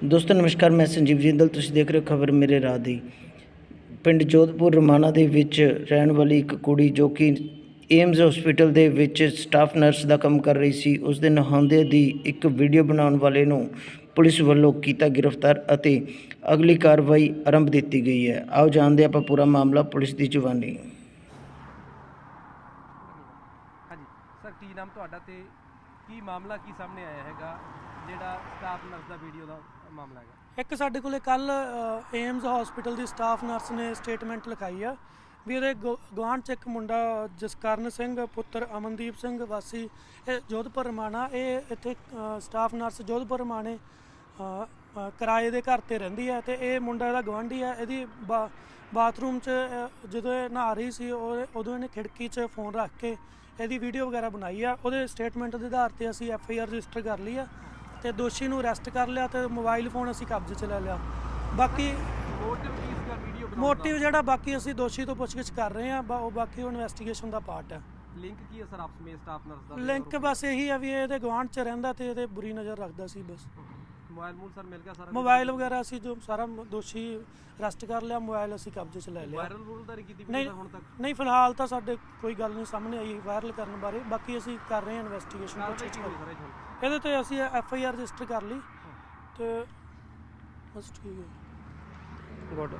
ਦੋਸਤੋ, ਨਮਸਕਾਰ, ਮੈਂ ਸੰਜੀਵ ਜਿੰਦਲ। ਤੁਸੀਂ ਦੇਖ ਰਹੇ ਹੋ ਖਬਰ ਮੇਰੇ ਰਾਹ ਦੀ। ਪਿੰਡ ਜੋਧਪੁਰ ਰਮਾਣਾ ਦੇ ਵਿੱਚ ਰਹਿਣ ਵਾਲੀ ਇੱਕ ਕੁੜੀ ਜੋ ਕਿ ਏਮਜ਼ ਹਸਪੀਟਲ ਦੇ ਵਿੱਚ ਸਟਾਫ ਨਰਸ ਦਾ ਕੰਮ ਕਰ ਰਹੀ ਸੀ, ਉਸ ਦੇ ਨਹਾਉਂਦੇ ਦੀ ਇੱਕ ਵੀਡੀਓ ਬਣਾਉਣ ਵਾਲੇ ਨੂੰ ਪੁਲਿਸ ਵੱਲੋਂ ਕੀਤਾ ਗ੍ਰਿਫਤਾਰ ਅਤੇ ਅਗਲੀ ਕਾਰਵਾਈ ਆਰੰਭ ਦਿੱਤੀ ਗਈ ਹੈ। ਆਓ ਜਾਣਦੇ ਆਪਾਂ ਪੂਰਾ ਮਾਮਲਾ, ਪੁਲਿਸ ਦੀ ਜ਼ੁਬਾਨੀ ਹਾਂਜੀ। ਸਰ, ਕੀ ਨਾਮ ਤੁਹਾਡਾ ਤੇ ਕੀ ਮਾਮਲਾ ਕੀ ਸਾਹਮਣੇ ਆਇਆ ਹੈਗਾ, ਜਿਹੜਾ ਸਟਾਫ ਨਰਸ ਦਾ ਵੀਡੀਓ ਦਾ? ਮਾਮਲਾ ਹੈਗਾ। ਇੱਕ ਸਾਡੇ ਕੋਲੇ ਕੱਲ ਏਮਸ ਹਸਪੀਟਲ ਦੀ ਸਟਾਫ ਨਰਸ ਨੇ ਸਟੇਟਮੈਂਟ ਲਿਖਾਈ ਆ ਵੀ ਇਹਦੇ ਗਵਾਂਢ ਚ ਇੱਕ ਮੁੰਡਾ ਜਸਕਰਨ ਸਿੰਘ, ਪੁੱਤਰ ਅਮਨਦੀਪ ਸਿੰਘ ਵਾਸੀ, ਇਹ ਜੋਧਪੁਰ ਰਮਾਣਾ, ਇਹ ਇੱਥੇ ਸਟਾਫ ਨਰਸ ਜੋਧਪੁਰ ਰਮਾਣੇ ਕਿਰਾਏ ਦੇ ਘਰ ਤੇ ਰਹਿੰਦੀ ਹੈ ਤੇ ਇਹ ਮੁੰਡਾ ਇਹਦਾ ਗਵਾਂਢੀ ਹੈ ਇਹਦੀ ਬਾ- ਬਾਥਰੂਮ 'ਚ ਜਦੋਂ ਇਹ ਨਹਾ ਰਹੀ ਸੀ, ਉਹ, ਉਦੋਂ ਇਹਨੇ ਖਿੜਕੀ 'ਚ ਫੋਨ ਰੱਖ ਕੇ ਇਹਦੀ ਵੀਡੀਓ ਵਗੈਰਾ ਬਣਾਈ ਆ, ਉਹਦੇ ਸਟੇਟਮੈਂਟ ਦੇ ਆਧਾਰ ਤੇ ਅਸੀਂ ਐਫ ਆਈ ਆਰ ਰਜਿਸਟਰ ਕਰ ਲਈ ਆ। ਤੇ ਦੋਸ਼ੀ ਨੂੰ ਅਰੈਸਟ ਕਰ ਲਿਆ ਤੇ ਮੋਬਾਈਲ ਫੋਨ ਅਸੀਂ ਕਬਜ਼ੇ 'ਚ ਲੈ ਲਿਆ। ਬਾਕੀ ਮੋਟਿਵ ਕੀ ਸੀਗਾ? ਵੀਡੀਓ ਬਣਾਉਣ ਮੋਟਿਵ ਜਿਹੜਾ ਬਾਕੀ ਅਸੀਂ ਦੋਸ਼ੀ ਤੋਂ ਪੁੱਛਗਿੱਛ ਕਰ ਰਹੇ ਆ ਉਹ ਬਾਕੀ ਉਹ ਇਨਵੈਸਟੀਗੇਸ਼ਨ ਦਾ ਪਾਰਟ ਹੈ। ਲਿੰਕ ਕੀ ਹੈ ਸਰ ਆਪਸ ਵਿੱਚ ਸਟਾਫ ਨਰਸ ਦਾ? ਲਿੰਕ ਬਸ ਇਹੀ ਆ ਵੀ ਇਹ ਇਹਦੇ ਗਵਾਂਢ 'ਚ ਰਹਿੰਦਾ ਤੇ ਇਹਦੇ ਬੁਰੀ ਨਜ਼ਰ ਰੱਖਦਾ ਸੀ ਬਸ। ਮੋਬਾਈਲ ਮੂਲ ਸਰ ਮਿਲ ਗਿਆ ਸਾਰਾ ਮੋਬਾਈਲ ਵਗੈਰਾ ਅਸੀਂ ਜੋ ਸਾਰਾ ਦੋਸ਼ੀ ਅਰੈਸਟ ਕਰ ਲਿਆ ਮੋਬਾਈਲ ਅਸੀਂ ਕਬਜ਼ੇ 'ਚ ਲੈ ਲਿਆ। ਵਾਇਰਲ ਰੂਲ ਤਾਂ ਨਹੀਂ ਕੀਤੀ ਵੀਡੀਓ ਹੁਣ ਤੱਕ? ਨਹੀਂ ਫਿਲਹਾਲ ਤਾਂ ਸਾਡੇ ਕੋਈ ਗੱਲ ਨਹੀਂ ਸਾਹਮਣੇ ਆਈ ਵਾਇਰਲ ਕਰਨ ਬਾਰੇ। ਬਾਕੀ ਅਸੀਂ ਕਰ ਰਹੇ ਹਾਂ ਇਨਵੈਸਟੀਗੇਸ਼ਨ ਪੁੱਛਗਿੱਛ ਕਰ? ਇਹਦੇ ਤੇ ਅਸੀਂ ਐਫ ਆਈ ਆਰ ਰਜਿਸਟਰ ਕਰ ਲਈ ਤੇ ਬਸ ਠੀਕ ਹੈ ਗੁੱਡ